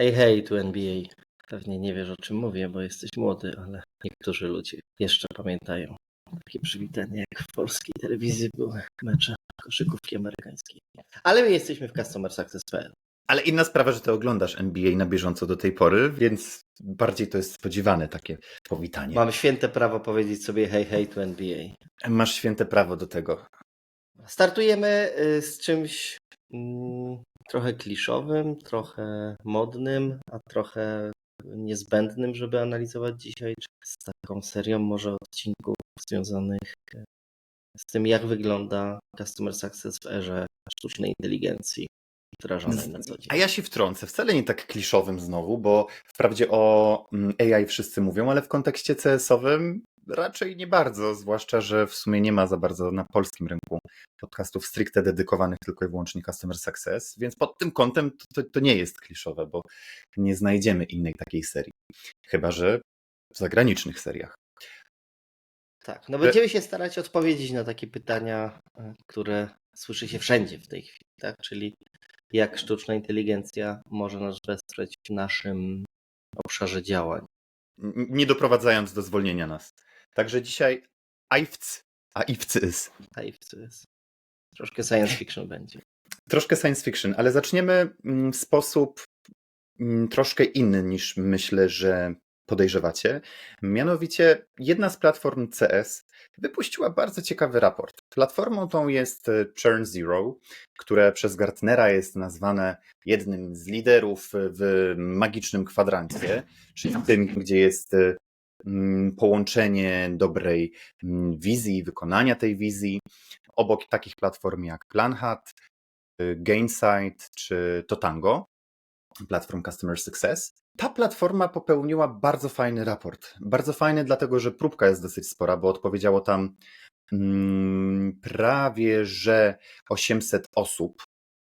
Hej, hej, tu NBA. Pewnie nie wiesz o czym mówię, bo jesteś młody, ale niektórzy ludzie jeszcze pamiętają takie przywitanie, jak w polskiej telewizji były mecze koszykówki amerykańskiej. Ale my jesteśmy w Customer Success.pl. Ale inna sprawa, że ty oglądasz NBA na bieżąco do tej pory, więc bardziej to jest spodziewane takie powitanie. Mam święte prawo powiedzieć sobie hej, hej, tu NBA. Masz święte prawo do tego. Startujemy y, z czymś mm, trochę kliszowym, trochę modnym, a trochę niezbędnym, żeby analizować dzisiaj, z taką serią może odcinków związanych e, z tym, jak wygląda Customer Success w erze sztucznej inteligencji wdrażanej na co dzień. A ja się wtrącę, wcale nie tak kliszowym znowu, bo wprawdzie o mm, AI wszyscy mówią, ale w kontekście CS-owym raczej nie bardzo, zwłaszcza, że w sumie nie ma za bardzo na polskim rynku podcastów stricte dedykowanych tylko i wyłącznie Customer Success, więc pod tym kątem to, to, to nie jest kliszowe, bo nie znajdziemy innej takiej serii. Chyba, że w zagranicznych seriach. Tak, no będziemy się starać odpowiedzieć na takie pytania, e, które słyszy się wszędzie w tej chwili, tak? Czyli jak sztuczna inteligencja może nas wesprzeć w naszym obszarze działań. Nie doprowadzając do zwolnienia nas. Także dzisiaj AIFC, a IFCYS. AIFCS. Troszkę science fiction będzie. Troszkę science fiction, ale zaczniemy mm, w sposób mm, troszkę inny niż myślę, że podejrzewacie. Mianowicie jedna z platform CS wypuściła bardzo ciekawy raport. Platformą tą jest e, Churn Zero, które przez Gartnera jest nazwane jednym z liderów w magicznym kwadrancie, czyli w tym, gdzie jest e, połączenie dobrej mm, wizji, wykonania tej wizji, obok takich platform jak PlanHat, y, Gainsight czy Totango, platform Customer Success. Ta platforma popełniła bardzo fajny raport. Bardzo fajny, dlatego że próbka jest dosyć spora, bo odpowiedziało tam mm, prawie że 800 osób.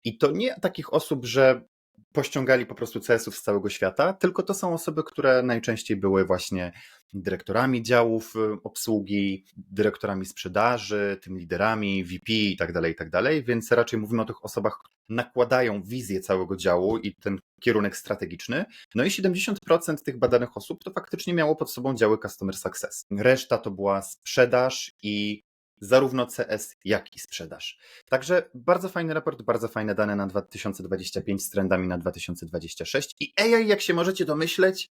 I to nie takich osób, że pościągali po prostu CS-ów z całego świata, tylko to są osoby, które najczęściej były właśnie dyrektorami działów y, obsługi, dyrektorami sprzedaży, tym liderami, VP i tak dalej, i tak dalej, więc raczej mówimy o tych osobach, które nakładają wizję całego działu i ten kierunek strategiczny. No i 70% tych badanych osób to faktycznie miało pod sobą działy Customer Success. Reszta to była sprzedaż i zarówno CS, jak i sprzedaż. Także bardzo fajny raport, bardzo fajne dane na 2025 z trendami na 2026 i AI, jak się możecie domyśleć,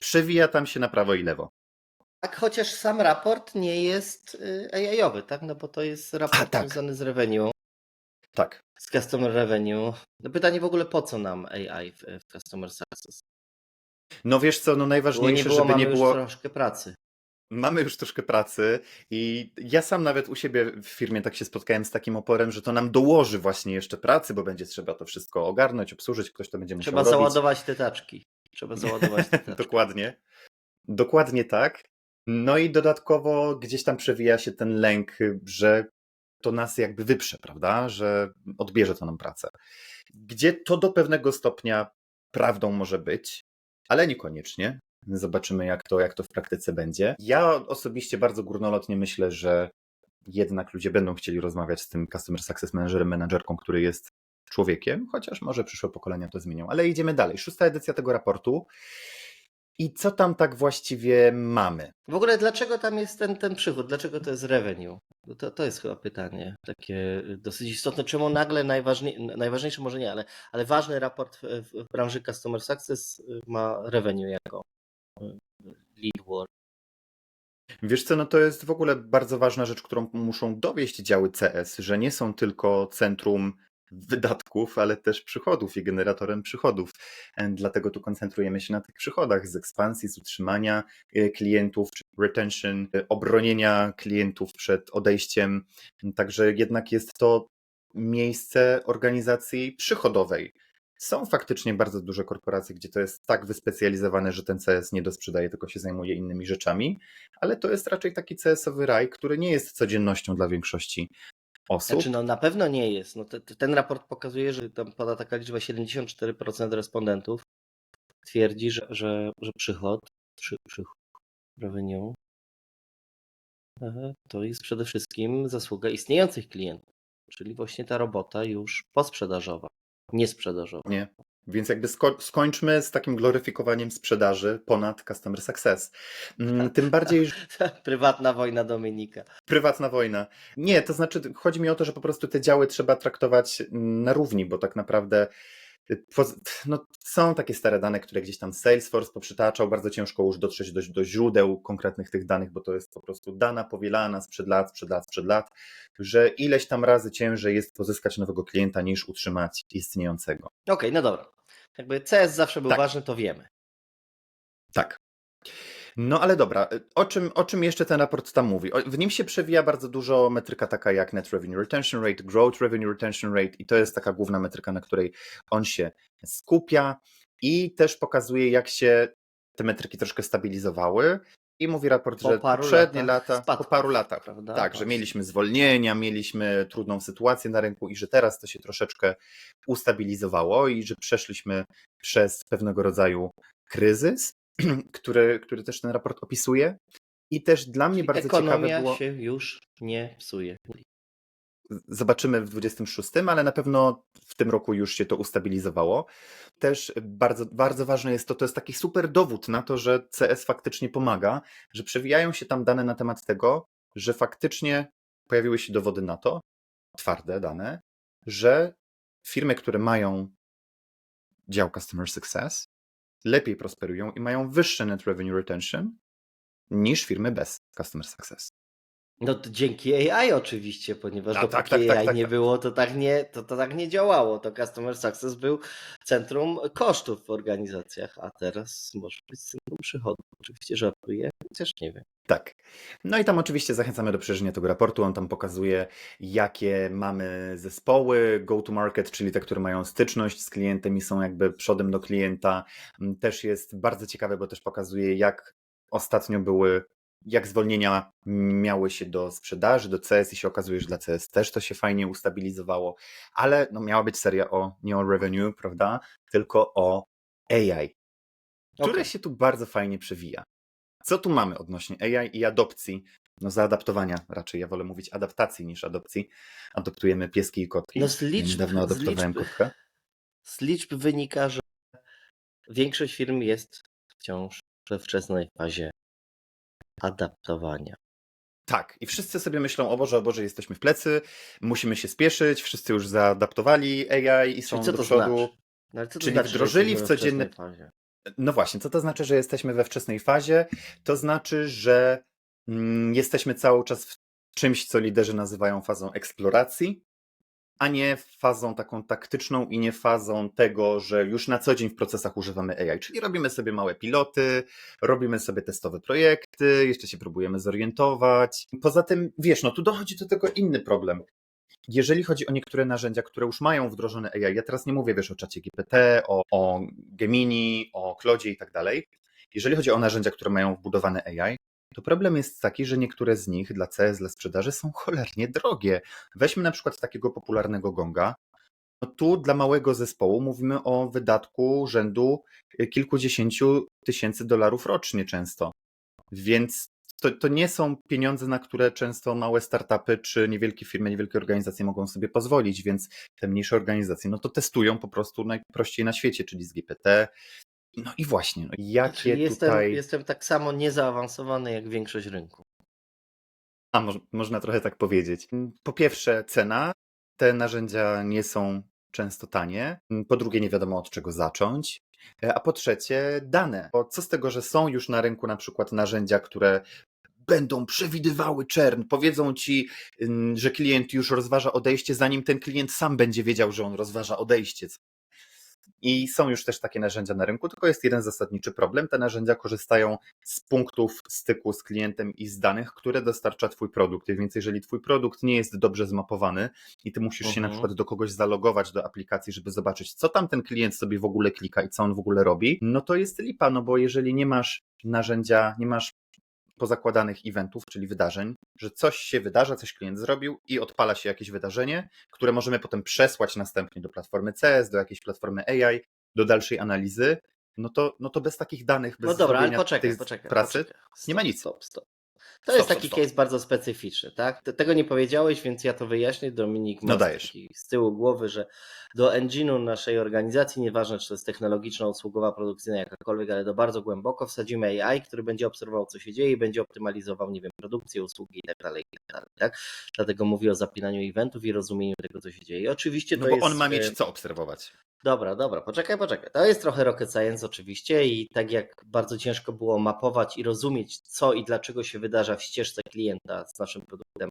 przewija tam się na prawo i lewo. Tak, chociaż sam raport nie jest y, AI-owy, tak? No bo to jest raport A, tak. związany z revenue, Tak. z customer revenue. No pytanie w ogóle po co nam AI w, w customer success? No wiesz co, no Było, nie najważniejsze, było, żeby nie było... troszkę pracy. Mamy już troszkę pracy i ja sam nawet u siebie w firmie tak się spotkałem z takim oporem, że to nam dołoży właśnie jeszcze pracy, bo będzie trzeba to wszystko ogarnąć, obsłużyć, ktoś to będzie musiał Trzeba robić. załadować te taczki. Trzeba załadować te taczki. Dokładnie. Dokładnie tak. No i dodatkowo gdzieś tam przewija się ten lęk, że to nas jakby wyprze, prawda? Że odbierze to nam pracę. Gdzie to do pewnego stopnia prawdą może być, ale niekoniecznie. Zobaczymy, jak to, jak to w praktyce będzie. Ja osobiście bardzo górnolotnie myślę, że jednak ludzie będą chcieli rozmawiać z tym Customer Success Managerem, menadżerką, który jest człowiekiem, chociaż może przyszłe pokolenia to zmienią. Ale idziemy dalej. Szósta edycja tego raportu. I co tam tak właściwie mamy? W ogóle dlaczego tam jest ten, ten przychód? Dlaczego to jest revenue? To, to jest chyba pytanie takie dosyć istotne. Czemu nagle najważniej, najważniejsze może nie, ale, ale ważny raport w, w branży Customer Success ma revenue jako Wiesz co, no to jest w ogóle bardzo ważna rzecz, którą muszą dowieść działy CS, że nie są tylko centrum wydatków, ale też przychodów i generatorem przychodów. E, Dlatego tu koncentrujemy się na tych przychodach z ekspansji, z utrzymania e, klientów, retention, e, obronienia klientów przed odejściem. Także jednak jest to miejsce organizacji przychodowej. Są faktycznie bardzo duże korporacje, gdzie to jest tak wyspecjalizowane, że ten CS nie dosprzedaje, tylko się zajmuje innymi rzeczami, ale to jest raczej taki CS-owy raj, który nie jest codziennością dla większości osób. Znaczy, no na pewno nie jest. No te, te- ten raport pokazuje, że tam pada taka liczba 74% respondentów twierdzi, że, że, że przychód, przy, przychód, revenue e, to jest przede wszystkim zasługa istniejących klientów, czyli właśnie ta robota już posprzedażowa, niesprzedażowa. Nie, Więc jakby sko- skończmy z takim gloryfikowaniem sprzedaży ponad customer success. Mm, Tym bardziej, że Prywatna wojna Dominika. prywatna wojna. Nie, to znaczy chodzi mi o to, że po prostu te działy trzeba traktować na równi, bo tak naprawdę no, są takie stare dane, które gdzieś tam Salesforce poprzytaczał. Bardzo ciężko już dotrzeć do, do źródeł konkretnych tych danych, bo to jest po prostu dana powielana sprzed lat, sprzed lat, sprzed lat, że ileś tam razy ciężej jest pozyskać nowego klienta niż utrzymać istniejącego. Okej, no dobra. Jakby CS zawsze był Tak. ważny, to wiemy. Tak. No ale dobra, o czym, o czym jeszcze ten raport tam mówi? O- W nim się przewija bardzo dużo metryka taka jak Net Revenue Retention Rate, Growth Revenue Retention Rate i to jest taka główna metryka, na której on się skupia i też pokazuje jak się te metryki troszkę stabilizowały i mówi raport, Po że poprzednie lata, po paru latach, prawda? tak, że mieliśmy zwolnienia, mieliśmy trudną sytuację na rynku i że teraz to się troszeczkę ustabilizowało i że przeszliśmy przez pewnego rodzaju kryzys, który, który też ten raport opisuje. I też dla mnie Czyli bardzo ciekawe było. się już nie psuje. Zobaczymy w 26, ale na pewno w tym roku już się to ustabilizowało. Też bardzo, bardzo ważne jest to, to jest taki super dowód na to, że CS faktycznie pomaga, że przewijają się tam dane na temat tego, że faktycznie pojawiły się dowody na to, twarde dane, że firmy, które mają dział Customer Success, lepiej prosperują i mają wyższe Net Revenue Retention niż firmy bez Customer Success. No to dzięki AI oczywiście, ponieważ A, dopóki tak, tak, tak, AI tak, nie tak. było, to tak nie, to, to tak nie działało. To Customer Success był centrum kosztów w organizacjach, a teraz może być centrum przychodów. Oczywiście żartuję, chociaż nie wiem. Tak. No i tam oczywiście zachęcamy do przejrzenia tego raportu. On tam pokazuje, jakie mamy zespoły go-to-market, czyli te, które mają styczność z klientem i są jakby przodem do klienta. Też jest bardzo ciekawe, bo też pokazuje, jak ostatnio były, jak zwolnienia miały się do sprzedaży, do CS i się okazuje, że dla CS też to się fajnie ustabilizowało, ale no, miała być seria o, nie o revenue, prawda, tylko o AI, które Okej. się tu bardzo fajnie przewija. Co tu mamy odnośnie AI i adopcji? No zaadaptowania raczej, ja wolę mówić adaptacji niż adopcji. Adoptujemy pieski i kotki. No z Ja liczb- Niedawno z adoptowałem liczb- kotkę. Z liczb wynika, że większość firm jest wciąż we wczesnej fazie adaptowania. Tak, i wszyscy sobie myślą, o Boże, o Boże, jesteśmy w plecy, musimy się spieszyć, wszyscy już zaadaptowali AI i są Czyli co do to przodu. znaczy? No, ale co to Czyli znaczy, wdrożyli jesteśmy w codzienny- fazie? No właśnie, co to znaczy, że jesteśmy we wczesnej fazie? To znaczy, że mm, jesteśmy cały czas w czymś, co liderzy nazywają fazą eksploracji, a nie fazą taką taktyczną i nie fazą tego, że już na co dzień w procesach używamy AI. Czyli robimy sobie małe piloty, robimy sobie testowe projekty, jeszcze się próbujemy zorientować. Poza tym, wiesz, no tu dochodzi do tego inny problem. Jeżeli chodzi o niektóre narzędzia, które już mają wdrożone AI, ja teraz nie mówię, wiesz, o czacie GPT, o, o Gemini, o Clodzie i tak dalej. Jeżeli chodzi o narzędzia, które mają wbudowane AI, to problem jest taki, że niektóre z nich dla CS, dla sprzedaży są cholernie drogie. Weźmy na przykład takiego popularnego gonga. No tu dla małego zespołu mówimy o wydatku rzędu kilkudziesięciu tysięcy dolarów rocznie często. Więc to, to nie są pieniądze, na które często małe startupy czy niewielkie firmy, niewielkie organizacje mogą sobie pozwolić, więc te mniejsze organizacje no to testują po prostu najprościej na świecie, czyli z GPT. No i właśnie, no, jakie Czyli jestem, tutaj... jestem tak samo niezaawansowany jak większość rynku. A, moż, można trochę tak powiedzieć. Po pierwsze, cena. Te narzędzia nie są często tanie. Po drugie, nie wiadomo od czego zacząć. E, A po trzecie, dane. Bo co z tego, że są już na rynku na przykład narzędzia, które będą przewidywały czern, powiedzą ci, ym, że klient już rozważa odejście, zanim ten klient sam będzie wiedział, że on rozważa odejście. I są już też takie narzędzia na rynku, tylko jest jeden zasadniczy problem. Te narzędzia korzystają z punktów styku z klientem i z danych, które dostarcza Twój produkt. Więc jeżeli Twój produkt nie jest dobrze zmapowany i Ty musisz się na Mhm. przykład do kogoś zalogować do aplikacji, żeby zobaczyć, co tam ten klient sobie w ogóle klika i co on w ogóle robi, no to jest lipa, no bo jeżeli nie masz narzędzia, nie masz pozakładanych eventów, czyli wydarzeń, że coś się wydarza, coś klient zrobił i odpala się jakieś wydarzenie, które możemy potem przesłać następnie do platformy CS, do jakiejś platformy AI, do dalszej analizy, no to, no to bez takich danych, bez No dobra, ale poczekaj, poczekaj. pracy, poczekaj. nie ma nic. Stop, stop. To jest Stop, taki stop, stop. case bardzo specyficzny, tak? Te- Tego nie powiedziałeś, więc ja to wyjaśnię. Dominik No ma z tyłu głowy, że do engine'u naszej organizacji, nieważne czy to jest technologiczna, usługowa, produkcyjna, jakakolwiek, ale do bardzo głęboko wsadzimy AI, który będzie obserwował, co się dzieje i będzie optymalizował, nie wiem, produkcję, usługi i tak dalej, i tak dalej, tak? Dlatego mówię o zapinaniu eventów i rozumieniu tego, co się dzieje. I oczywiście No to bo jest... on ma e, mieć co obserwować. Dobra, dobra, poczekaj, poczekaj. To jest trochę rocket science oczywiście i tak jak bardzo ciężko było mapować i rozumieć, co i dlaczego się wydarza w ścieżce klienta z naszym produktem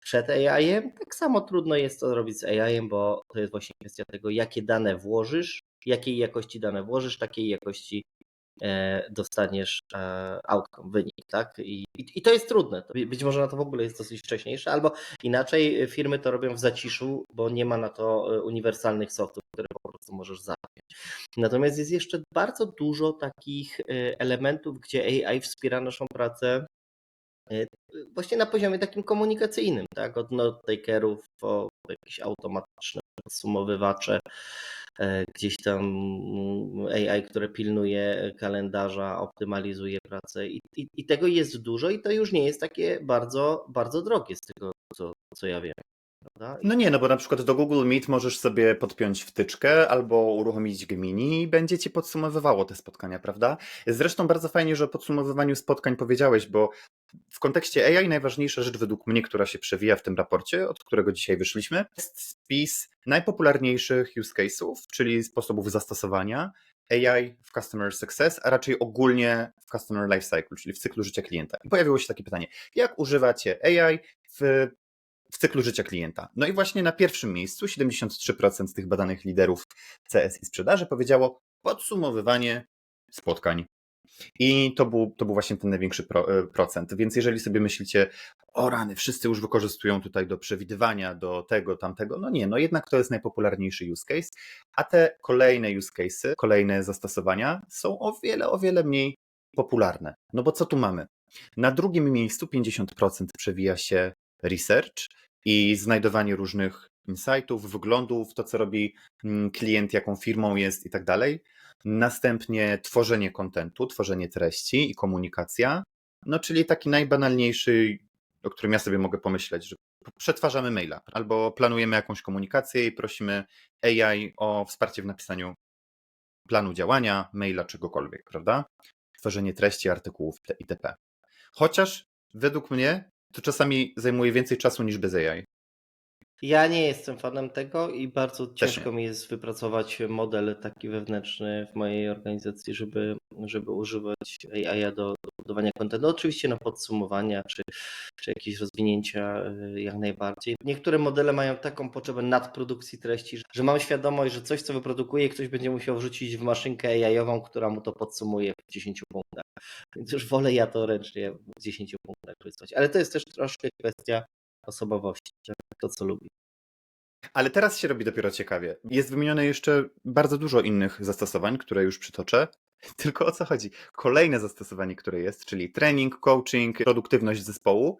przed AI-em, tak samo trudno jest to zrobić z AI-em, bo to jest właśnie kwestia tego, jakie dane włożysz, jakiej jakości dane włożysz, takiej jakości dostaniesz e, outcome, wynik, tak? I, i, to jest trudne. Być może na to w ogóle jest dosyć wcześniejsze, albo inaczej e, firmy to robią w zaciszu, bo nie ma na to e, uniwersalnych softów, które po prostu możesz zapiąć. Natomiast jest jeszcze bardzo dużo takich e, elementów, gdzie AI wspiera naszą pracę e, właśnie na poziomie takim komunikacyjnym, tak? Od note-takerów po jakieś automatyczne podsumowywacze, e, gdzieś tam mm, AI, które pilnuje kalendarza, optymalizuje pracę i, i, i tego jest dużo i to już nie jest takie bardzo, bardzo drogie z tego, co, co ja wiem. No nie, no bo na przykład do Google Meet możesz sobie podpiąć wtyczkę albo uruchomić Gemini i będzie ci podsumowywało te spotkania, prawda? Zresztą bardzo fajnie, że o podsumowywaniu spotkań powiedziałeś, bo w kontekście AI najważniejsza rzecz według mnie, która się przewija w tym raporcie, od którego dzisiaj wyszliśmy, jest spis najpopularniejszych use case'ów, czyli sposobów zastosowania AI w Customer Success, a raczej ogólnie w Customer Lifecycle, czyli w cyklu życia klienta. I pojawiło się takie pytanie, jak używacie AI w w cyklu życia klienta. No i właśnie na pierwszym miejscu 73% z tych badanych liderów CS i sprzedaży powiedziało podsumowywanie spotkań. I to był, to był właśnie ten największy e, procent. Więc jeżeli sobie myślicie, o rany, wszyscy już wykorzystują tutaj do przewidywania, do tego, tamtego, no nie, no jednak to jest najpopularniejszy use case, a te kolejne use cases, kolejne zastosowania są o wiele, o wiele mniej popularne. No bo co tu mamy? Na drugim miejscu 50% przewija się research i znajdowanie różnych insightów, wglądów, to co robi mm, klient, jaką firmą jest i tak dalej. Następnie tworzenie kontentu, tworzenie treści i komunikacja. No, czyli taki najbanalniejszy, o którym ja sobie mogę pomyśleć, że przetwarzamy maila albo planujemy jakąś komunikację i prosimy AI o wsparcie w napisaniu planu działania, maila, czegokolwiek, prawda? Tworzenie treści, artykułów itp. Chociaż według mnie to czasami zajmuje więcej czasu niż bez AI. Ja nie jestem fanem tego i bardzo ciężko mi jest wypracować model taki wewnętrzny w mojej organizacji, żeby, żeby używać AI do budowania kontentu. Oczywiście na podsumowania czy, czy jakieś rozwinięcia y, jak najbardziej. Niektóre modele mają taką potrzebę nadprodukcji treści, że- mam świadomość, że coś, co wyprodukuje, ktoś będzie musiał wrzucić w maszynkę AI-ową, która mu to podsumuje w 10 punktach. Więc już wolę ja to ręcznie w 10 punktach wysłać. Ale to jest też troszkę kwestia osobowości, to co lubi. Ale teraz się robi dopiero ciekawie. Jest wymienione jeszcze bardzo dużo innych zastosowań, które już przytoczę. Tylko o co chodzi? Kolejne zastosowanie, które jest, czyli trening, coaching, produktywność zespołu.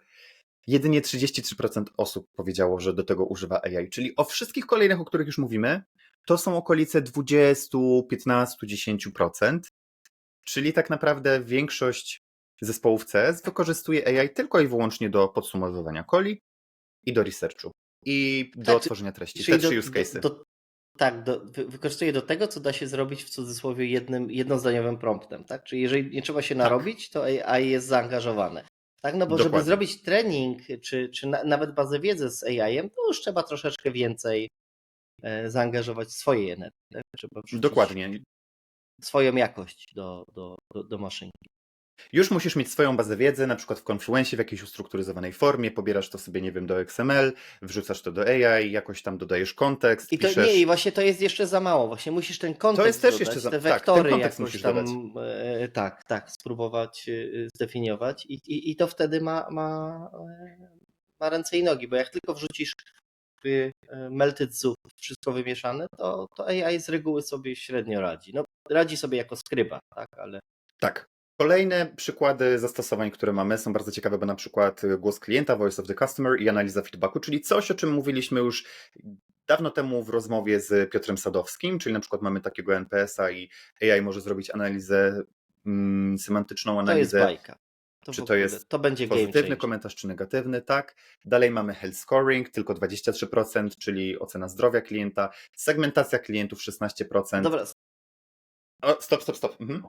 Jedynie 33% osób powiedziało, że do tego używa AI. Czyli o wszystkich kolejnych, o których już mówimy, to są okolice 20, 15, 10%. Czyli tak naprawdę większość zespołów CS wykorzystuje AI tylko i wyłącznie do podsumowywania coli i do researchu. I do Tak, tworzenia treści. Te trzy use case'y. Do, do, tak, do, wy, wykorzystuje do tego, co da się zrobić w cudzysłowie jednym, jednozdaniowym promptem, tak? Czyli jeżeli nie trzeba się narobić, to AI jest zaangażowane. Tak, no bo żeby Dokładnie. zrobić trening, czy, czy na, nawet bazę wiedzy z AI-em, to już trzeba troszeczkę więcej e, zaangażować swojej energii. Tak? Trzeba Dokładnie. swoją jakość do, do, do, do maszynki. Już musisz mieć swoją bazę wiedzy, na przykład w Confluencie w jakiejś ustrukturyzowanej formie, pobierasz to sobie, nie wiem, do XML, wrzucasz to do AI, jakoś tam dodajesz kontekst, I to piszesz... nie, i właśnie to jest jeszcze za mało. Właśnie musisz ten kontekst jest też dodać, jeszcze za- te tak, ten wektory kontekst jakoś musisz tam dodać. e, tak, tak, spróbować e, zdefiniować i, i, i to wtedy ma, ma, e, ma ręce i nogi, bo jak tylko wrzucisz w e, melted soup wszystko wymieszane, to, to AI z reguły sobie średnio radzi. No, radzi sobie jako skryba, tak, ale Tak. Kolejne przykłady zastosowań, które mamy, są bardzo ciekawe, bo na przykład głos klienta, voice of the customer i analiza feedbacku, czyli coś, o czym mówiliśmy już dawno temu w rozmowie z Piotrem Sadowskim, czyli na przykład mamy takiego NPS-a i AI może zrobić analizę mm, semantyczną, to jest analizę bajka. To Czy to jest to będzie Pozytywny komentarz czy negatywny, tak. Dalej mamy health scoring, tylko 23%, czyli ocena zdrowia klienta, segmentacja klientów 16%. Dobra, O, stop, stop, stop. Mhm.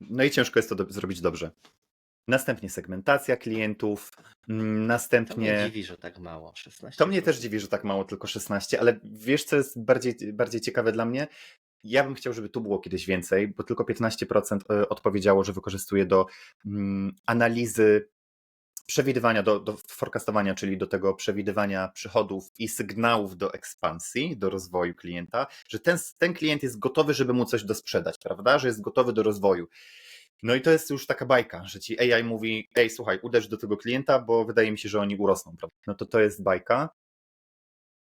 No i ciężko jest to do, zrobić dobrze. Następnie segmentacja klientów, mm, to mnie następnie... dziwi, że tak mało. 16 To mnie też dziwi, że tak mało, tylko 16, ale wiesz, co jest bardziej, bardziej ciekawe dla mnie? Ja bym chciał, żeby tu było kiedyś więcej, bo tylko 15% e, odpowiedziało, że wykorzystuje do mm, analizy przewidywania, do, do forecastowania, czyli do tego przewidywania przychodów i sygnałów do ekspansji, do rozwoju klienta, że ten, ten klient jest gotowy, żeby mu coś dosprzedać, prawda? Że jest gotowy do rozwoju. No i to jest już taka bajka, że ci AI mówi, ej, słuchaj, uderz do tego klienta, bo wydaje mi się, że oni urosną, prawda? No to to jest bajka.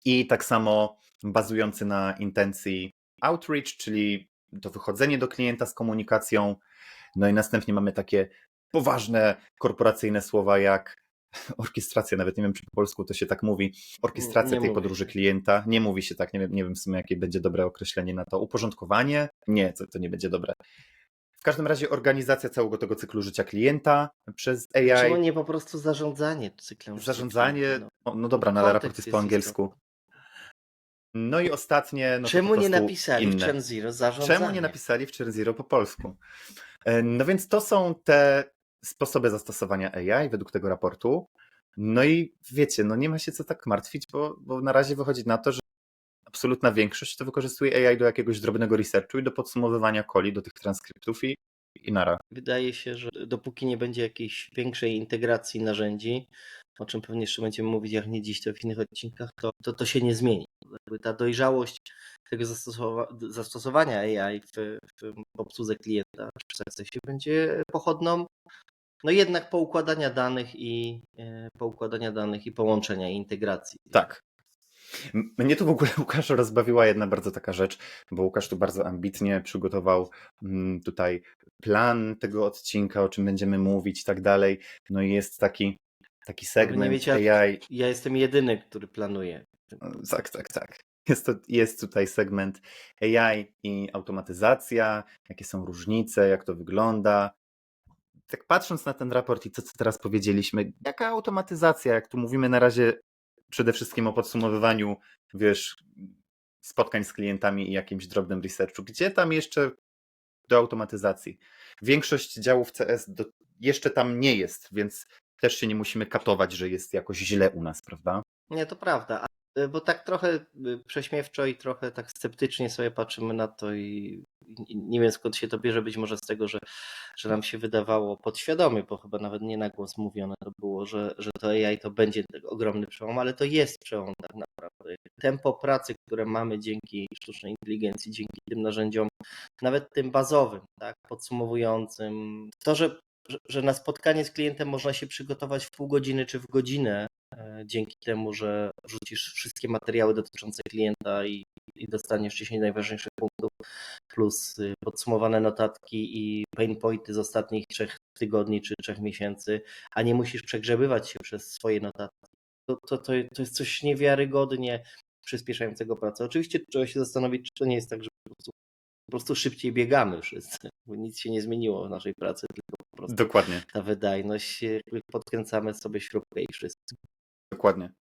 I tak samo bazujący na intencji outreach, czyli to wychodzenie do klienta z komunikacją. No i następnie mamy takie poważne korporacyjne słowa jak orkiestracja, nawet nie wiem, czy po polsku to się tak mówi, orkiestracja Nie tej mówi podróży klienta. Nie mówi się tak, nie wiem, nie wiem w sumie, jakie będzie dobre określenie na to. Uporządkowanie? Nie, to, to nie będzie dobre. W każdym razie organizacja całego tego cyklu życia klienta przez AI. Czemu nie po prostu zarządzanie cyklem? życia Zarządzanie, klienta, no, no dobra, no, ale raport jest jest po angielsku. No i ostatnie, no Czemu nie napisali w inne. Churn Zero zarządzanie? Czemu nie napisali w Churn Zero po polsku? E, No więc to są te sposoby zastosowania AI według tego raportu. No i wiecie, no nie ma się co tak martwić, bo, bo na razie wychodzi na to, że absolutna większość to wykorzystuje AI do jakiegoś drobnego researchu i do podsumowywania coli, do tych transkryptów i, i nara. Wydaje się, że dopóki nie będzie jakiejś większej integracji narzędzi, o czym pewnie jeszcze będziemy mówić, jak nie dziś, to w innych odcinkach, to to, to się nie zmieni. Ta dojrzałość tego zastosowa- zastosowania AI w, w obsłudze klienta w sukcesie będzie pochodną no jednak poukładania danych i e, poukładania danych i połączenia i integracji. Tak. Mnie tu w ogóle Łukasz rozbawiła jedna bardzo taka rzecz, bo Łukasz tu bardzo ambitnie przygotował mm, tutaj plan tego odcinka, o czym będziemy mówić i tak dalej. No i jest taki, taki segment wiecie, jak- AI. Ja jestem jedyny, który planuje. Tak, tak, tak. Jest, to, jest tutaj segment AI i automatyzacja, jakie są różnice, jak to wygląda. Tak patrząc na ten raport i to, co teraz powiedzieliśmy, jaka automatyzacja, jak tu mówimy na razie przede wszystkim o podsumowywaniu, wiesz, spotkań z klientami i jakimś drobnym researchu, gdzie tam jeszcze do automatyzacji? Większość działów CS do, jeszcze tam nie jest, więc też się nie musimy katować, że jest jakoś źle u nas, prawda? Nie, to prawda. Bo tak trochę y, prześmiewczo i trochę tak sceptycznie sobie patrzymy na to i nie wiem skąd się to bierze, być może z tego, że, że nam się wydawało podświadomie, bo chyba nawet nie na głos mówione to było, że, że to AI to będzie ogromny przełom, ale to jest przełom tak naprawdę. Tempo pracy, które mamy dzięki sztucznej inteligencji, dzięki tym narzędziom, nawet tym bazowym, tak, podsumowującym, to, że, że- na spotkanie z klientem można się przygotować w pół godziny czy w godzinę, e, dzięki temu, że wrzucisz wszystkie materiały dotyczące klienta i, i dostaniesz 10 najważniejszych punktów, plus y, podsumowane notatki i pain pointy z ostatnich trzech tygodni czy trzech miesięcy, a nie musisz przegrzebywać się przez swoje notatki. To, to, to, to jest coś niewiarygodnie przyspieszającego pracę. Oczywiście trzeba się zastanowić, czy to nie jest tak, że po prostu, po prostu szybciej biegamy wszyscy, bo nic się nie zmieniło w naszej pracy, tylko po prostu Dokładnie. ta wydajność, jakby podkręcamy sobie śrubkę i wszyscy. Dokładnie.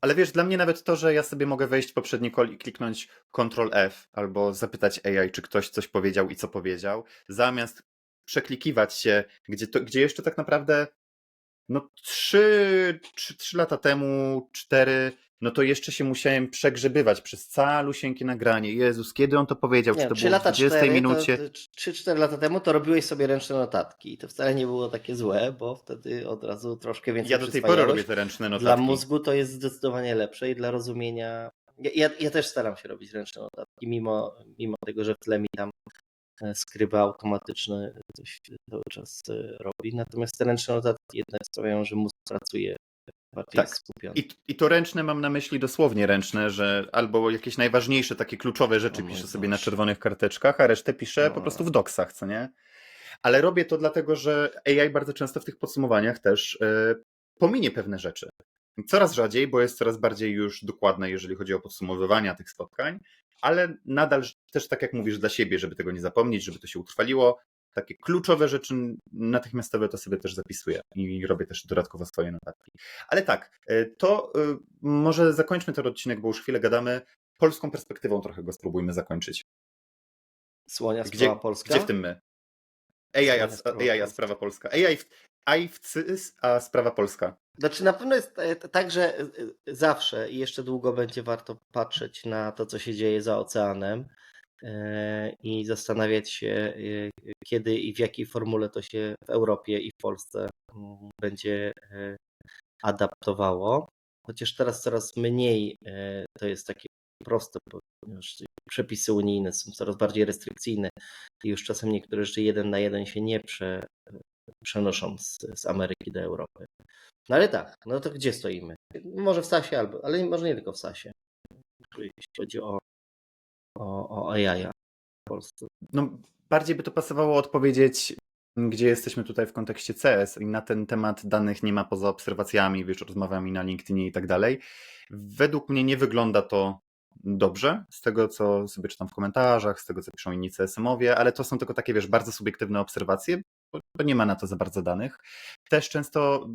Ale wiesz, dla mnie nawet to, że ja sobie mogę wejść poprzedni call i kliknąć Ctrl F albo zapytać AI, czy ktoś coś powiedział i co powiedział, zamiast przeklikiwać się, gdzie, to, gdzie jeszcze tak naprawdę no trzy, trzy, trzy lata temu, cztery, no to jeszcze się musiałem przegrzebywać przez calusieńkie nagranie. Jezus, kiedy on to powiedział? Nie, czy to było lata w 20 cztery, minucie? To, 3-4 lata temu to robiłeś sobie ręczne notatki i to wcale nie było takie złe, bo wtedy od razu troszkę więcej Ja do tej pory robię te ręczne notatki. Dla mózgu to jest zdecydowanie lepsze i dla rozumienia. Ja, ja, ja też staram się robić ręczne notatki, mimo, mimo tego, że w tle mi tam e, skryba automatyczny coś cały czas e, robi. Natomiast te ręczne notatki jednak sprawiają, że mózg pracuje bardziej Tak. skupiony. I, I to ręczne mam na myśli dosłownie ręczne, że albo jakieś najważniejsze, takie kluczowe rzeczy O piszę sobie na czerwonych karteczkach, a resztę piszę po prostu w doksach, co nie? Ale robię to dlatego, że AI bardzo często w tych podsumowaniach też e, pominie pewne rzeczy. Coraz rzadziej, bo jest coraz bardziej już dokładne, jeżeli chodzi o podsumowywania tych spotkań, ale nadal też tak jak mówisz dla siebie, żeby tego nie zapomnieć, żeby to się utrwaliło, takie kluczowe rzeczy natychmiastowe to sobie też zapisuję i robię też dodatkowo swoje notatki. Ale tak, y, to y, może zakończmy ten odcinek, bo już chwilę gadamy. Polską perspektywą trochę go spróbujmy zakończyć. Słonia Gdzie, sprawa polska. gdzie w tym my? AI, a, AI a sprawa polska. AI w, AI w CYS, a sprawa polska. Znaczy na pewno jest e, tak, że e, zawsze i jeszcze długo będzie warto patrzeć na to, co się dzieje za oceanem e, i zastanawiać się, e, kiedy i w jakiej formule to się w Europie i w Polsce mm, będzie e, adaptowało. Chociaż teraz coraz mniej e, to jest takie proste, ponieważ przepisy unijne są coraz bardziej restrykcyjne i już czasem niektóre rzeczy jeden na jeden się nie prze, przenoszą z, z Ameryki do Europy. No ale tak, no to gdzie stoimy? Może w Sasie albo, ale może nie tylko w Sasie. Jeśli chodzi o, o, o AI w Polsce. No, bardziej by to pasowało odpowiedzieć, gdzie jesteśmy tutaj w kontekście CS i na ten temat danych nie ma poza obserwacjami, wiesz, rozmowami na LinkedInie i tak dalej. Według mnie nie wygląda to dobrze, z tego co sobie czytam w komentarzach, z tego co piszą inni CSM-owie, ale to są tylko takie, wiesz, bardzo subiektywne obserwacje, bo nie ma na to za bardzo danych. Też często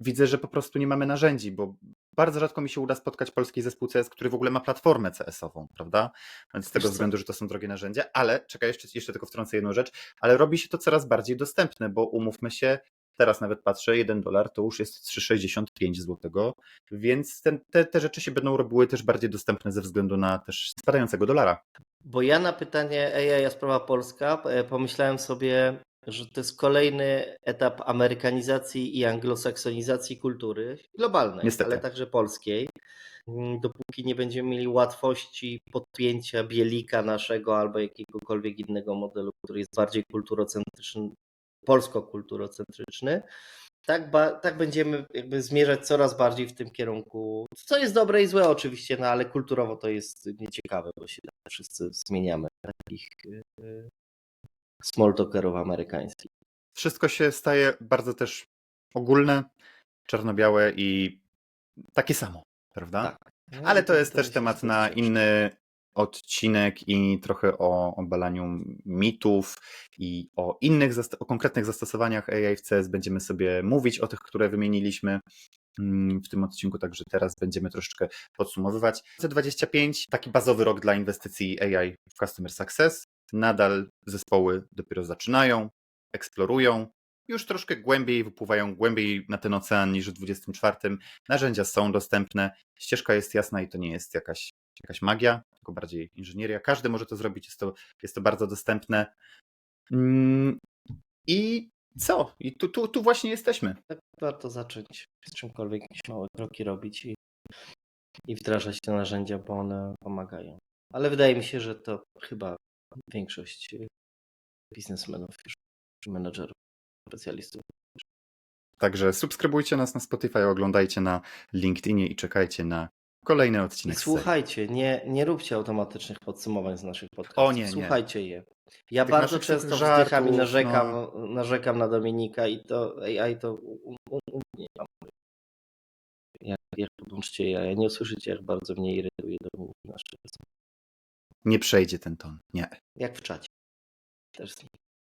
widzę, że po prostu nie mamy narzędzi, bo bardzo rzadko mi się uda spotkać polski zespół CS, który w ogóle ma platformę CS-ową, prawda? Więc z tego Wiesz co? względu, że to są drogie narzędzia, ale czekaj, jeszcze, jeszcze tylko wtrącę jedną rzecz, ale robi się to coraz bardziej dostępne, bo umówmy się, teraz nawet patrzę, 1 dolar to już jest 3,65 zł, więc ten, te, te rzeczy się będą robiły też bardziej dostępne ze względu na też spadającego dolara. Bo ja na pytanie AI a sprawa polska e, pomyślałem sobie, że to jest kolejny etap amerykanizacji i anglosaksonizacji kultury globalnej, Niestety. ale także polskiej. Mm, Dopóki nie będziemy mieli łatwości podpięcia bielika naszego albo jakiegokolwiek innego modelu, który jest bardziej kulturocentryczny, polsko-kulturocentryczny, tak, ba, tak będziemy jakby zmierzać coraz bardziej w tym kierunku, co jest dobre i złe oczywiście, no ale kulturowo to jest nieciekawe, bo się wszyscy zmieniamy takich y, small talkerów amerykańskich. Wszystko się staje bardzo też ogólne, czarno-białe i takie samo, prawda? Tak. No Ale to jest też się temat na inny odcinek i trochę o obalaniu mitów i o innych, o konkretnych zastosowaniach AI w CS będziemy sobie mówić, o tych, które wymieniliśmy mm, w tym odcinku, także teraz będziemy troszeczkę podsumowywać. C25, taki bazowy rok dla inwestycji AI w Customer Success. Nadal zespoły dopiero zaczynają, eksplorują, już troszkę głębiej wypływają głębiej na ten ocean niż w 24. Narzędzia są dostępne, ścieżka jest jasna i to nie jest jakaś, jakaś magia, tylko bardziej inżynieria. Każdy może to zrobić, jest to, jest to bardzo dostępne. Mm, I co? I tu, tu, tu właśnie jesteśmy. Warto zacząć z czymkolwiek jakieś małe kroki robić i, i wdrażać te narzędzia, bo one pomagają. Ale wydaje mi się, że to chyba większość y, biznesmenów już, menedżerów, specjalistów. Także subskrybujcie nas na Spotify, oglądajcie na LinkedInie i czekajcie na kolejny I odcinek. z serii. słuchajcie, nie, nie róbcie automatycznych podsumowań z naszych podcastów. O nie, nie. Słuchajcie je. Ja Tych bardzo często żartów, wzdycham i narzekam, no. narzekam na Dominika i to AI to nie mam. Jak, jak podłączcie ja, nie usłyszycie jak bardzo mnie irytuje Dominik nasz. Nie przejdzie ten ton. Nie. Jak w czacie. Też.